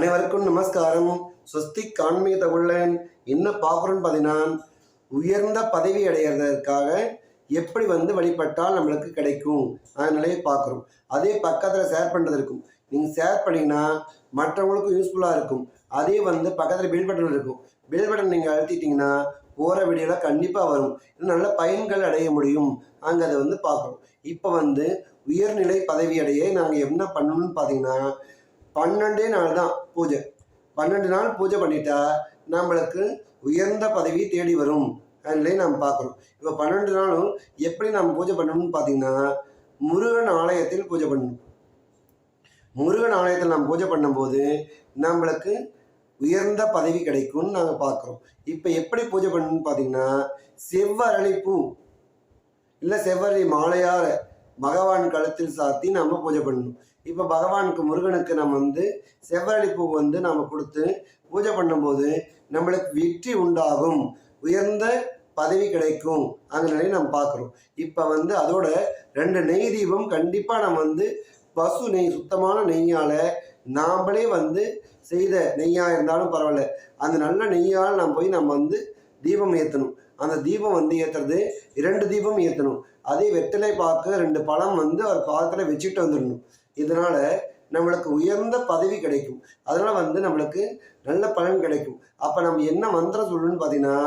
அனைவருக்கும் நமஸ்காரம். சுஸ்தி காண்மிக உள்ளன் என்ன பார்க்குறோன்னு பார்த்தீங்கன்னா உயர்ந்த பதவி அடைகிறதற்காக எப்படி வந்து வழிபட்டால் நம்மளுக்கு கிடைக்கும்? அதனாலே பார்க்குறோம் அதே பக்கத்தில் ஷேர் பண்ணுறது இருக்கும். நீங்கள் ஷேர் பண்ணிங்கன்னா மற்றவங்களுக்கும் யூஸ்ஃபுல்லாக இருக்கும். அதே வந்து பக்கத்தில் பில் பட்டன் இருக்கும். பில் பட்டன் நீங்கள் அழுத்திட்டிங்கன்னா போகிற வீடியோவில் கண்டிப்பாக வரும். நல்ல பயன்கள் அடைய முடியும். அங்கே அதை வந்து பார்க்குறோம் இப்போ வந்து உயர்நிலை பதவி அடைய நாங்கள் என்ன பண்ணணும்னு பார்த்தீங்கன்னா பன்னெண்டே நாள் தான் பூஜை. பன்னெண்டு நாள் பூஜை பண்ணிட்டா நம்மளுக்கு உயர்ந்த பதவி தேடி வரும். அதிலே நாம் பார்க்குறோம் இப்போ பன்னெண்டு நாளும் எப்படி நாம் பூஜை பண்ணணும்னு பார்த்தீங்கன்னா முருகன் ஆலயத்தில் பூஜை பண்ணணும். முருகன் ஆலயத்தில் நாம் பூஜை பண்ணும்போது நம்மளுக்கு உயர்ந்த பதவி கிடைக்கும்னு நாங்கள் பார்க்குறோம். இப்போ எப்படி பூஜை பண்ணணும்னு பார்த்தீங்கன்னா செவ்வரளி பூ இல்லை செவ்வரளி மாலையால் பகவான் கழுத்தில் சாத்தி நம்ம பூஜை பண்ணணும். இப்போ பகவானுக்கு முருகனுக்கு நம்ம வந்து செவ்வரளி பூ வந்து நம்ம கொடுத்து பூஜை பண்ணும்போது நம்மளுக்கு வெற்றி உண்டாகும். உயர்ந்த பதவி கிடைக்கும். அந்த நிலையை நம்ம பார்க்குறோம். இப்போ வந்து அதோட ரெண்டு நெய் தீபம் கண்டிப்பாக நம்ம வந்து பசு நெய் சுத்தமான நெய்யால் நாம்ளே வந்து செய்த நெய்யாக இருந்தாலும் பரவாயில்ல. அந்த நல்ல நெய்யால் நம்ம போய் நம்ம வந்து தீபம் ஏற்றணும் அந்த தீபம் வந்து ஏற்றுறது இரண்டு தீபம் ஏற்றணும் அதே வெற்றிலை பார்க்க ரெண்டு பழம் வந்து அவர் பாதத்தில் வச்சுட்டு வந்துடணும். இதனால் நம்மளுக்கு உயர்ந்த பதவி கிடைக்கும். அதனால் வந்து நம்மளுக்கு நல்ல பலன் கிடைக்கும். அப்போ நம்ம என்ன மந்திரம் சொல்லணும்னு பார்த்தீங்கன்னா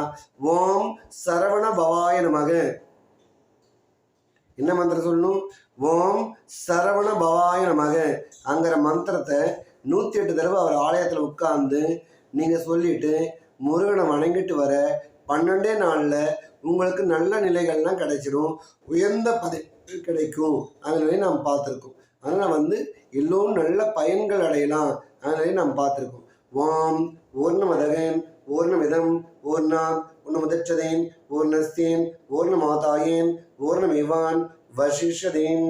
ஓம் சரவண பவாய நமக. என்ன மந்திரம் சொல்லணும்? ஓம் சரவண பவாய நமக அங்கிற மந்திரத்தை நூற்றி எட்டு தடவை அவர் ஆலயத்தில் உட்கார்ந்து நீங்கள் சொல்லிட்டு முருகனை வணங்கிட்டு வர பன்னெண்டே நாளில் உங்களுக்கு நல்ல நிலைகள்லாம் கிடைச்சிடும் உயர்ந்த பதவி கிடைக்கும். அதனாலே நாம் பார்த்துருக்கோம். அதனால் வந்து எல்லோரும் நல்ல பயன்கள் அடையலாம். அதனாலே நாம் பார்த்துருக்கோம். வாம் ஓர்ணமதகன் ஓர்ணமிதம் ஓர்ணாம் உன்னமுதச்சதேன் ஓர்ணஸ்தேன் ஓர்ணமாதாயேன் ஓர்ணமிவான் வசிஷதேன்